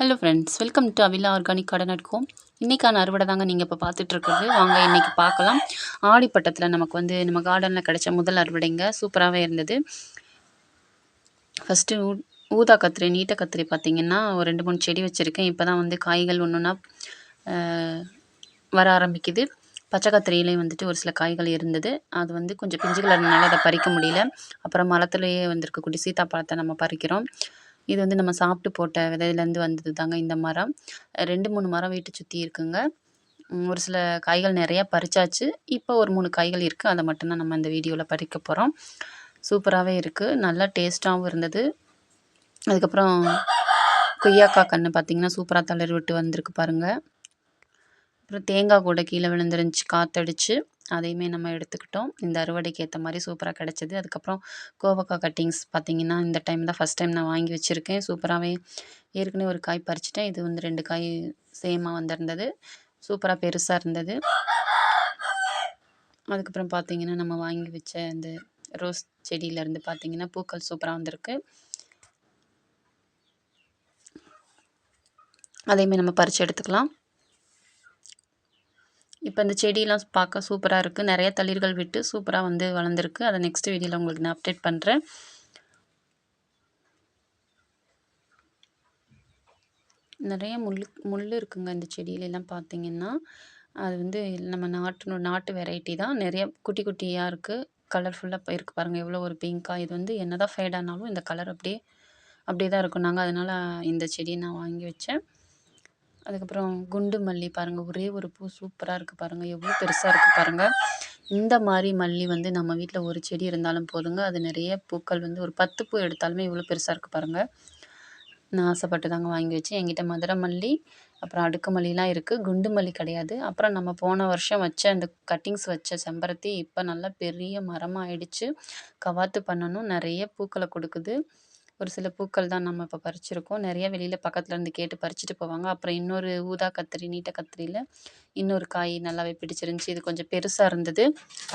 Hello friends welcome to Avila organic garden அட்கோம் இன்றைக்கான அறுவடை தாங்க நீங்கள் இப்போ பார்த்துட்ருக்குறது. வாங்க இன்றைக்கி பார்க்கலாம். ஆடிப்பட்டத்தில் நமக்கு வந்து நம்ம கார்டனில் கிடைச்ச முதல் அறுவடைங்க சூப்பராகவே இருந்தது. ஃபஸ்ட்டு ஊ ஊதா கத்திரி நீட்ட கத்திரி பார்த்திங்கன்னா ஒரு ரெண்டு மூணு செடி வச்சுருக்கேன். இப்போ தான் வந்து காய்கள் ஒன்றுன்னா வர ஆரம்பிக்குது. பச்சை கத்திரியிலையும் வந்துட்டு ஒரு சில காய்கள் இருந்தது. அது வந்து கொஞ்சம் பிஞ்சுகள் இருந்தனால அதை பறிக்க முடியல. அப்புறம் மரத்துலேயே வந்திருக்கக்கூடிய சீத்தாப்பழத்தை நம்ம பறிக்கிறோம். இது வந்து நம்ம சாப்பிட்டு போட்ட விதையிலேருந்து வந்தது தாங்க இந்த மரம். ரெண்டு மூணு மரம் வீட்டை சுற்றி இருக்குங்க. ஒரு சில காய்கள் நிறையா பறிச்சாச்சு. இப்போ ஒரு மூணு காய்கள் இருக்குது அதை மட்டும்தான் நம்ம இந்த வீடியோவில் பறிக்க போகிறோம் சூப்பராகவே இருக்குது நல்லா டேஸ்ட்டாகவும் இருந்தது. அதுக்கப்புறம் கொய்யாக்காய் கன்று பார்த்திங்கன்னா சூப்பராக தளர் விட்டு வந்திருக்கு பாருங்கள் அப்புறம் தேங்காய் கூட கீழே விழுந்துருந்துச்சு காற்றடிச்சு அதையுமே நம்ம எடுத்துக்கிட்டோம். இந்த அறுவடைக்கு ஏற்ற மாதிரி சூப்பராக கிடச்சிது. அதுக்கப்புறம் கோவக்காய் கட்டிங்ஸ் பார்த்திங்கன்னா இந்த டைம் தான் ஃபஸ்ட் டைம் நான் வாங்கி வச்சுருக்கேன். சூப்பராகவே ஏற்கனவே ஒரு காய் பறிச்சிட்டேன். இது வந்து ரெண்டு காய் சேமாக வந்திருந்தது. சூப்பராக பெருசாக இருந்தது. அதுக்கப்புறம் பார்த்திங்கன்னா நம்ம வாங்கி வச்ச இந்த ரோஸ் செடியிலேருந்து பார்த்திங்கன்னா பூக்கள் சூப்பராக வந்திருக்கு. அதையுமே நம்ம பறித்து எடுத்துக்கலாம். இப்போ இந்த செடியெலாம் பார்க்க சூப்பராக இருக்குது நிறைய தளிர்கள் விட்டு சூப்பராக வந்து வளர்ந்துருக்கு. அதை நெக்ஸ்ட் வீடியோவில் உங்களுக்கு நான் அப்டேட் பண்ணுறேன் நிறைய முள் முள் இருக்குங்க இந்த செடியிலெல்லாம் பார்த்தீங்கன்னா அது வந்து நம்ம நாட்டு நாட்டு வெரைட்டி தான். நிறைய குட்டி குட்டியாக இருக்குது கலர்ஃபுல்லாக இருக்குது பாருங்கள் எவ்வளோ ஒரு பிங்காக இது வந்து என்ன தான் ஃபேடானாலும் இந்த கலர் அப்படியே அப்படியே தான் இருக்கும். நாங்கள் அதனால் இந்த செடியை நான் வாங்கி வச்சேன். அதுக்கப்புறம் குண்டு மல்லி பாருங்கள் ஒரே ஒரு பூ சூப்பராக இருக்குது பாருங்கள் எவ்வளோ பெருசாக இருக்குது பாருங்கள் இந்த மாதிரி மல்லி வந்து நம்ம வீட்டில் ஒரு செடி இருந்தாலும் போதுங்க. அது நிறைய பூக்கள் வந்து ஒரு பத்து பூ எடுத்தாலுமே இவ்வளோ பெருசாக இருக்குது பாருங்கள் நான் ஆசைப்பட்டு தாங்க வாங்கி வச்சு என்கிட்ட மதுரை மல்லி அப்புறம் அடுக்கு மல்லிலாம் இருக்குது குண்டு மல்லி கிடையாது. அப்புறம் நம்ம போன வருஷம் வச்ச அந்த கட்டிங்ஸ் வச்ச செம்பருத்தி இப்போ நல்லா பெரிய மரமாக ஆயிடுச்சு. கவாத்து பண்ணணும் நிறைய பூக்களை கொடுக்குது. ஒரு சில பூக்கள் தான் நம்ம இப்போ பறிச்சிருக்கோம். நிறைய வெளியில் பக்கத்தில் இருந்து கேட்டு பறிச்சுட்டு போவாங்க. அப்புறம் இன்னொரு ஊதா கத்திரி நீட்ட கத்திரியில் இன்னொரு காய் நல்லாவே பிடிச்சிருந்துச்சி. இது கொஞ்சம் பெருசாக இருந்தது.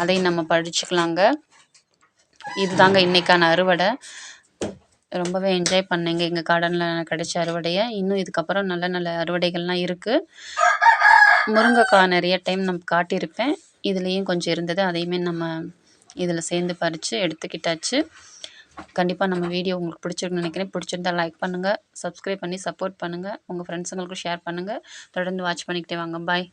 அதையும் நம்ம பறிச்சுக்கலாங்க இது தாங்க இன்றைக்கான அறுவடை. ரொம்பவே என்ஜாய் பண்ணேங்க. எங்கள் கார்டனில் கிடைச்ச அறுவடையை. இன்னும் இதுக்கப்புறம் நல்ல நல்ல அறுவடைகள்லாம் இருக்குது முருங்கைக்காய் நிறைய டைம் நம்ம காட்டியிருப்பேன். இதுலேயும் கொஞ்சம் இருந்தது. அதையுமே நம்ம இதில் சேர்ந்து பறித்து எடுத்துக்கிட்டாச்சு. கண்டிப்பாக நம்ம வீடியோ உங்களுக்கு பிடிச்சிருக்குன்னு நினைக்கிறேன். பிடிச்சிருந்தா லைக் பண்ணுங்கள் சப்ஸ்கிரைப் பண்ணி சப்போர்ட் பண்ணுங்கள் உங்கள் ஃப்ரெண்ட்ஸுங்களுக்கும் ஷேர் பண்ணுங்கள் தொடர்ந்து வாட்ச் பண்ணிக்கிட்டே வாங்க. பாய்